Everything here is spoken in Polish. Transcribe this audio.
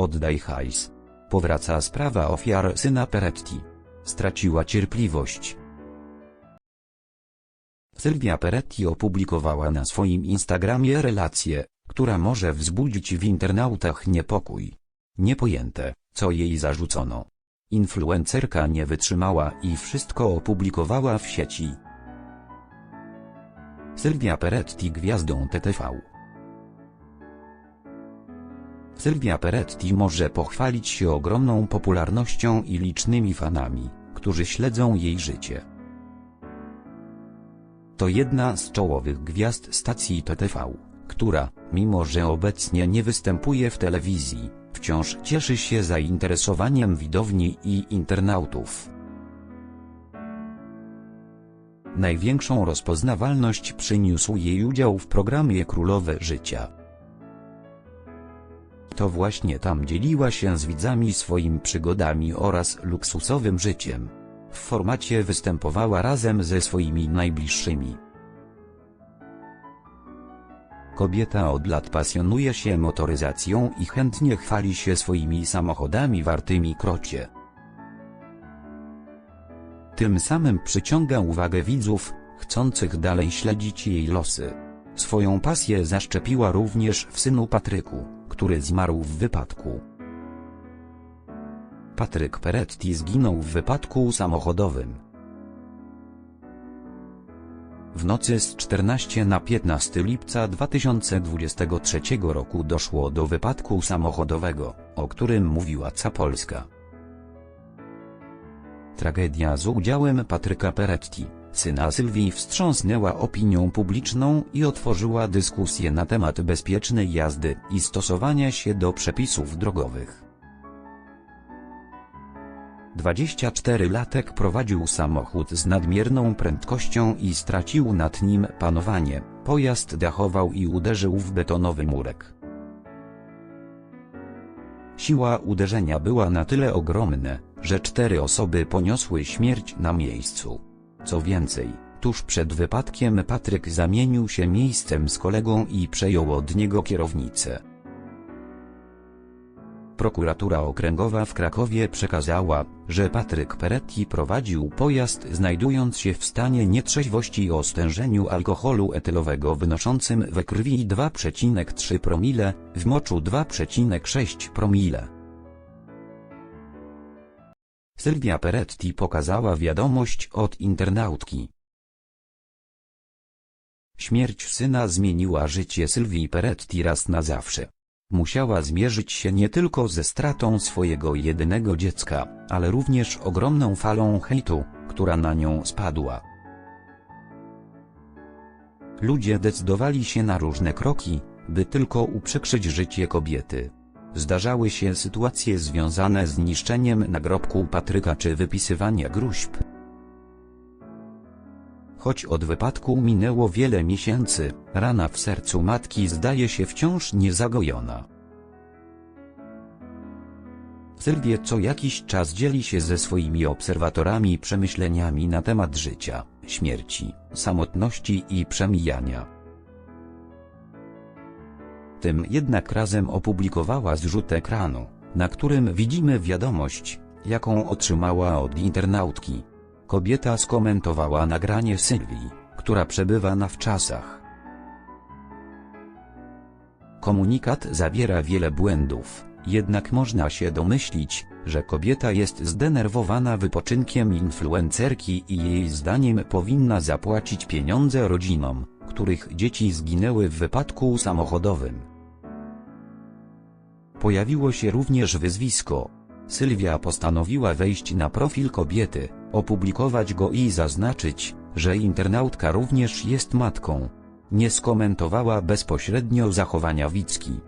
Oddaj hajs. Powraca sprawa ofiar syna Peretti. Straciła cierpliwość. Sylwia Peretti opublikowała na swoim Instagramie relację, która może wzbudzić w internautach niepokój. Niepojęte, co jej zarzucono. Influencerka nie wytrzymała i wszystko opublikowała w sieci. Sylwia Peretti gwiazdą TTV. Sylwia Peretti może pochwalić się ogromną popularnością i licznymi fanami, którzy śledzą jej życie. To jedna z czołowych gwiazd stacji TTV, która, mimo że obecnie nie występuje w telewizji, wciąż cieszy się zainteresowaniem widowni i internautów. Największą rozpoznawalność przyniósł jej udział w programie Królowe Życia. To właśnie tam dzieliła się z widzami swoimi przygodami oraz luksusowym życiem. W formacie występowała razem ze swoimi najbliższymi. Kobieta od lat pasjonuje się motoryzacją i chętnie chwali się swoimi samochodami wartymi krocie. Tym samym przyciąga uwagę widzów, chcących dalej śledzić jej losy. Swoją pasję zaszczepiła również w synu Patryku, który zmarł w wypadku. Patryk Peretti zginął w wypadku samochodowym. W nocy z 14 na 15 lipca 2023 roku doszło do wypadku samochodowego, o którym mówiła Capolska. Tragedia z udziałem Patryka Peretti, syna Sylwii wstrząsnęła opinią publiczną i otworzyła dyskusję na temat bezpiecznej jazdy i stosowania się do przepisów drogowych. 24-latek prowadził samochód z nadmierną prędkością i stracił nad nim panowanie. Pojazd dachował i uderzył w betonowy murek. Siła uderzenia była na tyle ogromna, że cztery osoby poniosły śmierć na miejscu. Co więcej, tuż przed wypadkiem Patryk zamienił się miejscem z kolegą i przejął od niego kierownicę. Prokuratura Okręgowa w Krakowie przekazała, że Patryk Peretti prowadził pojazd znajdując się w stanie nietrzeźwości o stężeniu alkoholu etylowego wynoszącym we krwi 2,3 promile, w moczu 2,6 promile. Sylwia Peretti pokazała wiadomość od internautki. Śmierć syna zmieniła życie Sylwii Peretti raz na zawsze. Musiała zmierzyć się nie tylko ze stratą swojego jedynego dziecka, ale również ogromną falą hejtu, która na nią spadła. Ludzie decydowali się na różne kroki, by tylko uprzykrzyć życie kobiety. Zdarzały się sytuacje związane z niszczeniem nagrobku Patryka czy wypisywania gruźb. Choć od wypadku minęło wiele miesięcy, rana w sercu matki zdaje się wciąż niezagojona. Sylwie co jakiś czas dzieli się ze swoimi obserwatorami przemyśleniami na temat życia, śmierci, samotności i przemijania. Tym jednak razem opublikowała zrzut ekranu, na którym widzimy wiadomość, jaką otrzymała od internautki. Kobieta skomentowała nagranie Sylwii, która przebywa na wczasach. Komunikat zawiera wiele błędów, jednak można się domyślić, że kobieta jest zdenerwowana wypoczynkiem influencerki i jej zdaniem powinna zapłacić pieniądze rodzinom, których dzieci zginęły w wypadku samochodowym. Pojawiło się również wyzwisko. Sylwia postanowiła wejść na profil kobiety, opublikować go i zaznaczyć, że internautka również jest matką. Nie skomentowała bezpośrednio zachowania Wicki.